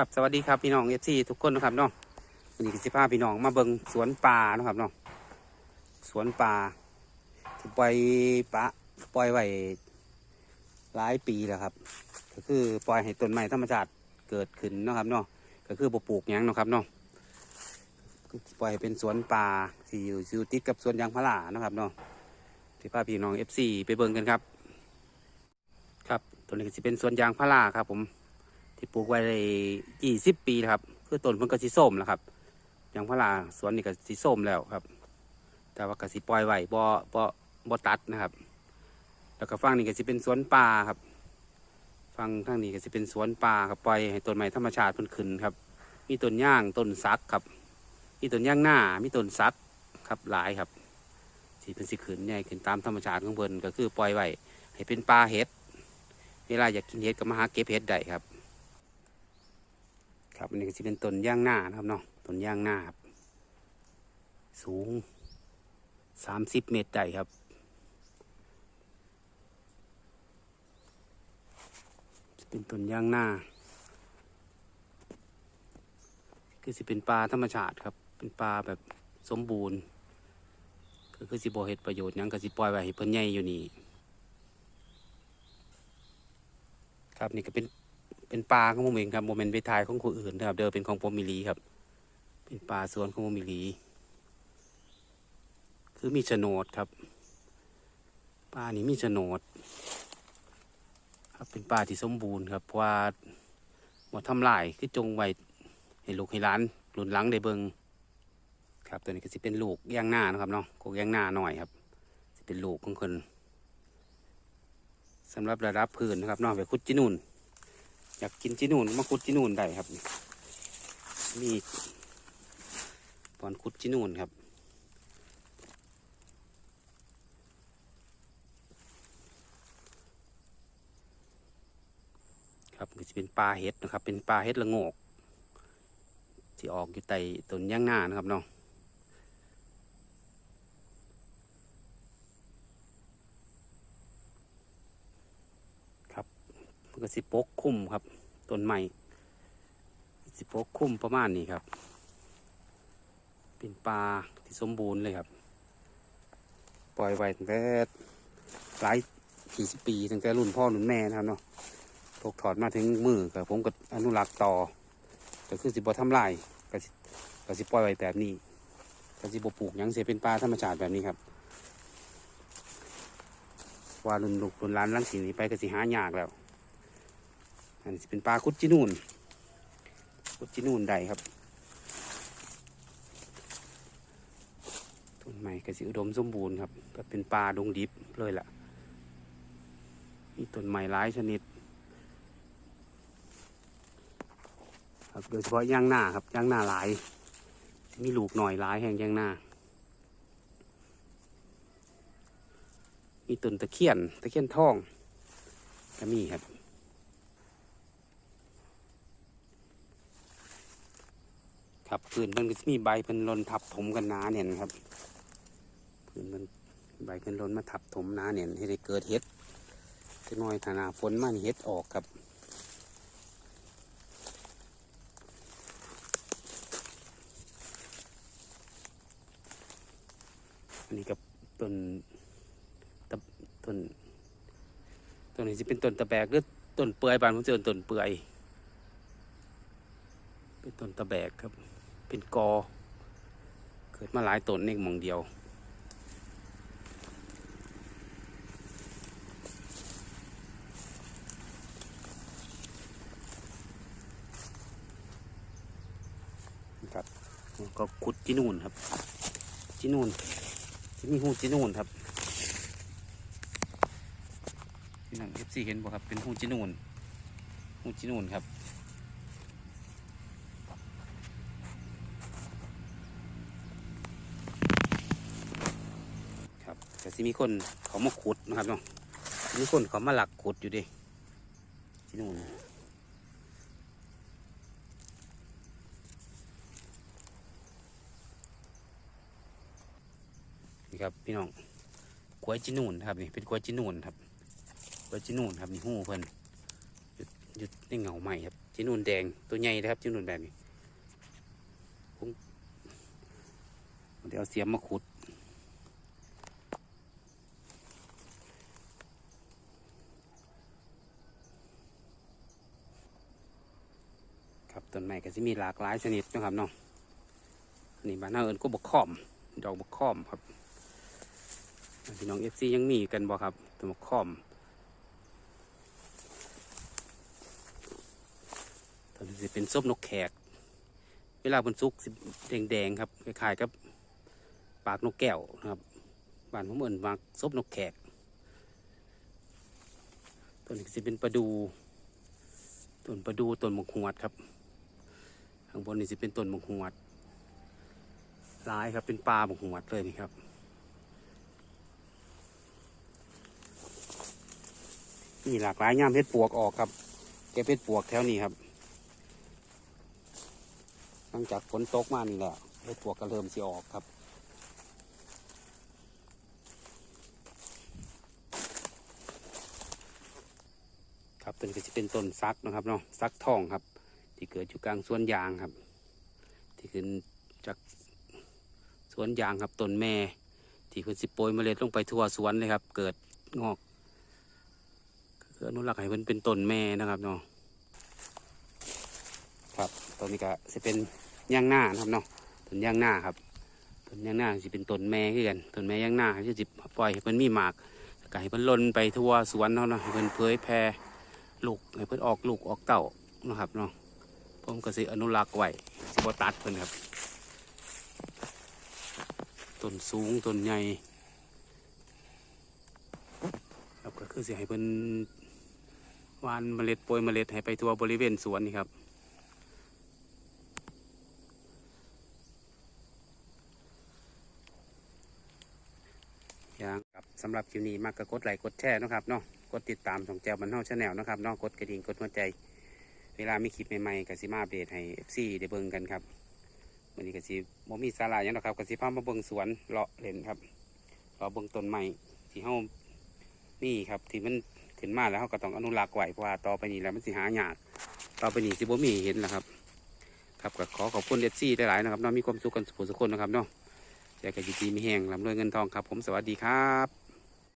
ครับสวัสดีครับพี่น้องเอฟซีทุกคนนะครับเนาะวันนี้ก็สิพาพี่น้องมาเบิงสวนป่านะครับเนาะสวนป่าที่ปล่อยปะปล่อยไว้หลายปีแล้วครับ ก็คือปล่อยให้ต้นไม้ธรรมชาติเกิดขึ้นนะครับเนาะก็คือบ่ปลูกหยังนะครับเนาะปล่อยให้เป็นสวนป่าที่อยู่อยู่ติดกับสวนยางพารานะครับเนาะที่พาพี่น้องเอฟซีไปเบิงกันครับ ครับตัวนี้จะเป็นสวนยางพาราครับผม ที่ปลูกไว้ได้ยี่สิบปีแล้วครับคือต้นเพิ่นก็สีส้มแล้วครับยางพาราสวนนี่ก็สีส้มแล้วครับ แต่ว่าก็สิปล่อยไว้บ่บ่บ่ตัดนะครับ แล้วก็ฝั่งนี้ก็สิเป็นสวนป่าครับฝั่งทางนี้ก็สิเป็นสวนป่าครับปล่อยให้ต้นไม้ธรรมชาติพิ่นขึ้นครับ มีต้นย่างต้นซักครับ มีต้นย่างหน้ามีต้นซักครับหลายครับที่เป็นสิขึ้นใหญ่ขึ้นตามธรรมชาติของเพิ่นก็คือปล่อยไว้ให้เป็นป่าเห็ดเวลาอยากกินเห็ดก็มาหาเก็บเห็ดได้ครับ ครับอันนี้ก็จะเป็นต้นย่างหน้านะครับเนาะต้นย่างหน้าครับ สูงสามสิบเมตรได้ครับจะเป็นต้นย่างหน้าคือสิเป็นปลาธรรมชาติครับ เป็นปลาแบบสมบูรณ์ก็คือสิบเฮ็ดประโยชน์ยังก็สิปล่อยไว้ให้เพิ่นใหญ่อยู่นี่ครับนี่ก็เป็น เป็นปลาของผมเองครับโมเมนต์ไปทายของคนอื่นนะครับ เดิมเป็นของผมมิลีครับ เป็นปลาสวนของผมมิลี คือมีโฉนดครับปลานี้มีโฉนด ครับเป็นปลาที่สมบูรณ์ครับเพราะว่าหมดทำลายคือจงไว้ให้ลูกให้หล้านหลุนหลังได้เบิงครับตัวนี้ก็จะเป็นลูกย่างหน้านะครับเนาะกกย่างหน้าหน่อยครับจะเป็นลูกของคนสำหรับระดับพื้นนะครับนอกไปขุดจีนูน อยากกินจีนูนมาขุดจีนูนได้ครับนี่มีบอนขุดจีนูนครับครับก็จะเป็นปลาเห็ดนะครับ เป็นปลาเห็ดละโงก ที่ออกอยู่ใต้ต้นย่างหน้านะครับเนาะ ก็สิปกคลุมครับต้นไม้สิปกคลุมประมาณนี้ครับ เป็นปลาที่สมบูรณ์เลยครับ ปล่อยไว้ตั้งแต่หลายกี่สิบปีตั้งแต่รุ่นพ่อรุ่นแม่นะครับเนาะตกถอดมาถึงมือกับผมก็อนุรักษ์ต่อก็คือสิบทำลายก็สิก็สิปล่อยไว้แบบนี้ก็สิบปลูกยังเสียเป็นปลาธรรมชาติแบบนี้ครับว่ารุ่นลูกรุ่นหลานลังสีนี้ไปก็สิหายากแล้ว อันนี้เป็นปลาคุดจินูนคุดจินูนใดครับต้นไม้กระสิอุดมสมบูรณ์ครับก็เป็นปลาดงดิบเลยล่ะมีต้นไม้หลายชนิด ครับโดยเฉพาะย่างหน้าครับย่างหน้าหลาย มีลูกหน่อยหลายแห่งย่างหน้ามีต้นตะเคียนตะเคียนทองก็มีครับ ครับพื้นมันก็มีใบเป็นลนทับถมกันหนาเนี่ยนะครับพื้นมันใบเป็นลนมาทับถมหนาเนี่ยให้ได้เกิดเห็ดจะน้อยถ้าหนาฝนมานี่เห็ดออกครับอันนี้กับต้นตะต้นต้นนี้จะเป็นต้นตะแบกหรือต้นเปื่อยบานผมจะเอิ้นต้นเปื่อยเป็นต้นตะแบกครับ เป็นกอ เกิดมาหลายต้นเองมองเดียวครับก็ขุดจีนูนครับจีนูนที่มีหูจีนูนครับพี่น้องเอฟซีเห็นบ่ครับเป็นหูจีนูนหูจีนูนครับ สิมีคนเขามาขุดนะครับเนาะมีคนเขามาหลักขุดอยู่ดิที่นู่นนี่ครับพี่น้องกล้วยจีนูนครับนี่เป็นกล้วยจีนูนครับกล้วยจีนูนครับนี่หูเพิ่นหยุดหยุดในเงาใหม่ครับจีนูนแดงตัวใหญ่นะครับจีนูนแบบนี้ผมเดี๋ยวเอาเสียมมาขุด ครับ ต้นไม้ก็จะมีหลากหลายชนิดนะครับนาะอันนี่บ้านเราเอิญก็บกคอม ดอกบกคอมครับพี่น้องเอฟซียังมีกันบ่ครับตัวบกคอมตัวนี้จะเป็นส้มนกแขก เวลาบนซุกสิแดงๆครับคล้ายๆกับปากนกแก้วนะครับบ้านผมเอิญว่าส้มนกแขกตัวนี้จะเป็นปลาดูต้นปลาดูต้นมะขวดครับ ข้างบนนี่จะเป็นต้นมะฮวดลายครับเป็นปลามะฮวดเลยนี่ครับนี่หลากหลายย่ามเพชรปวกออกครับ แกเพชรปวกแถวนี้ครับหลังจากฝนตกมานี่แหละเพชรปวกก็เริ่มสิออกครับครับตัวนี้ก็จะเป็นต้นซักนะครับเนาะซักทองครับ ที่เกิดอยู่กลางสวนยางครับ ที่ขึ้นจากสวนยางครับต้นแม่ ที่เพิ่นสิโปรยเมล็ดลงไปทั่วสวนเลยครับ เกิดงอกคืออนุรักษ์ให้เพิ่นเป็นต้นแม่นะครับเนาะครับต้นนี้ก็จะเป็นย่างหน้านะครับเนาะต้นย่างหน้าครับต้นย่างหน้าสิเป็นต้นแม่คือกันต้นแม่ย่างหน้าที่สิปล่อยให้เพิ่นมีหมากก็ให้เพิ่นลนไปทั่วสวนเนาะเนาะเพิ่นเผยแพร่ลูกให้เพิ่นออกลูกออกเต่านะครับเนาะ ผมก็สิอนุรักษ์ไว้สิบตัดเพิ่นครับต้นสูงต้นใหญ่ครับก็คือสิให้เพิ่นวานเมล็ดโปรยเมล็ดให้ไปทั่วบริเวณสวนนี่ครับอย่างครับสำหรับคลิปนี้มากก็กดไลค์กดแชร์นะครับเนาะกดติดตามช่องแจวบันเทาชาแนลนะครับเนาะกดกระดิ่งกดหัวใจ เวลามีคลิปใหม่ๆก็สิมาอัปเดตให้ FC ได้เบิ่งกันครับวันนี้ก็สิบ่มีสาระยังหรอกครับก็สิพามาเบิ่งสวนเลาะเล่นครับเลาะเบิ่งต้นไม้ที่เฮานี่ครับที่มันขึ้นมาแล้วเฮาก็ต้องอนุรักษ์ไว้เพราะว่าต่อไปนี้แล้วมันสิหายากต่อไปนี้สิบ่มีเห็นแล้วครับ ครับก็ขอขอบคุณ FC หลายๆนะครับเนาะมีความสุขกันสุขสุขคนนะครับเนาะอยากจะดีๆมีแห้งร่ำรวยเงินทองครับ ผมสวัสดีครับ